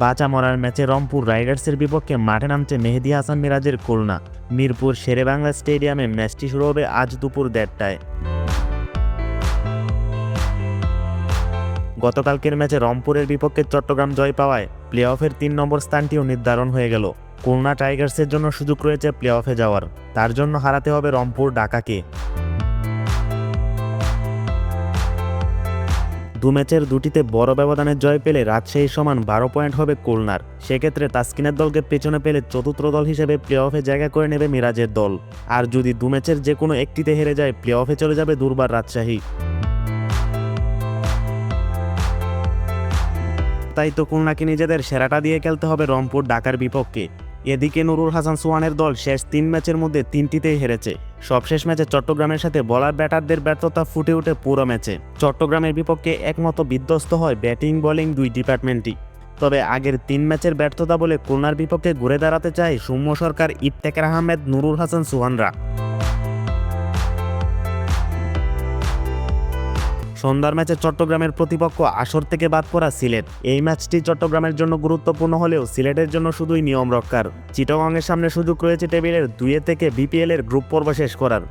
বাঁচা মরার ম্যাচে রংপুর রাইডার্সের বিপক্ষে মাঠে নামছে মেহেদি হাসান মিরাজের খুলনা। মিরপুর শেরেবাংলা স্টেডিয়ামে ম্যাচটি শুরু হবে আজ দুপুর দেড়টায়। গতকালকের ম্যাচে রংপুরের বিপক্ষে চট্টগ্রাম জয় পাওয়ায় প্লে অফের তিন নম্বর স্থানটিও নির্ধারণ হয়ে গেল। খুলনা টাইগার্সের জন্য সুযোগ রয়েছে প্লে অফে যাওয়ার, তার জন্য হারাতে হবে রংপুর ঢাকাকে। দু ম্যাচের দুটিতে বড় ব্যবধানের জয় পেলে রাজশাহী সমান বারো পয়েন্ট হবে খুলনার। সেক্ষেত্রে তাসকিনের দলকে পেছনে পেলে চতুর্থ দল হিসেবে প্লে অফে জায়গা করে নেবে মিরাজের দল। আর যদি দু ম্যাচের যে কোনো একটিতে হেরে যায় প্লে অফে চলে যাবে দুর্বার রাজশাহী। তাই তো খুলনাকে নিজেদের সেরাটা দিয়ে খেলতে হবে রংপুর ঢাকার বিপক্ষে। এদিকে নুরুল হাসান সোয়ানের দল শেষ তিন ম্যাচের মধ্যে তিনটিতেই হেরেছে। সবশেষ ম্যাচে চট্টগ্রামের সাথে বলার ব্যাটারদের ব্যর্থতা ফুটে ওঠে পুরো ম্যাচে। চট্টগ্রামের বিপক্ষে একমত বিধ্বস্ত হয় ব্যাটিং, বোলিং দুই ডিপার্টমেন্টই। তবে আগের তিন ম্যাচের ব্যর্থতা বলে খুলনার বিপক্ষে ঘুরে দাঁড়াতে চায় সৌম্য সরকার ইফতেকার আহমেদ, নুরুল হাসান, সোহানরা। সন্ধ্যার ম্যাচে চট্টগ্রামের প্রতিপক্ষ আসর থেকে বাদ পড়া সিলেট। এই ম্যাচটি চট্টগ্রামের জন্য গুরুত্বপূর্ণ হলেও সিলেটের জন্য শুধুই নিয়ম রক্ষার। চিটগংয়ের সামনে সুযোগ রয়েছে টেবিলের দুয়ে থেকে বিপিএল এর গ্রুপ পর্ব শেষ করার।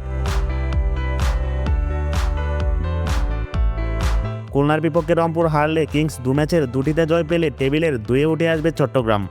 খুলনার বিপক্ষে রংপুর হারলে কিংস দু ম্যাচের দুটিতে জয় পেলে টেবিলের দুয়ে উঠে আসবে চট্টগ্রাম।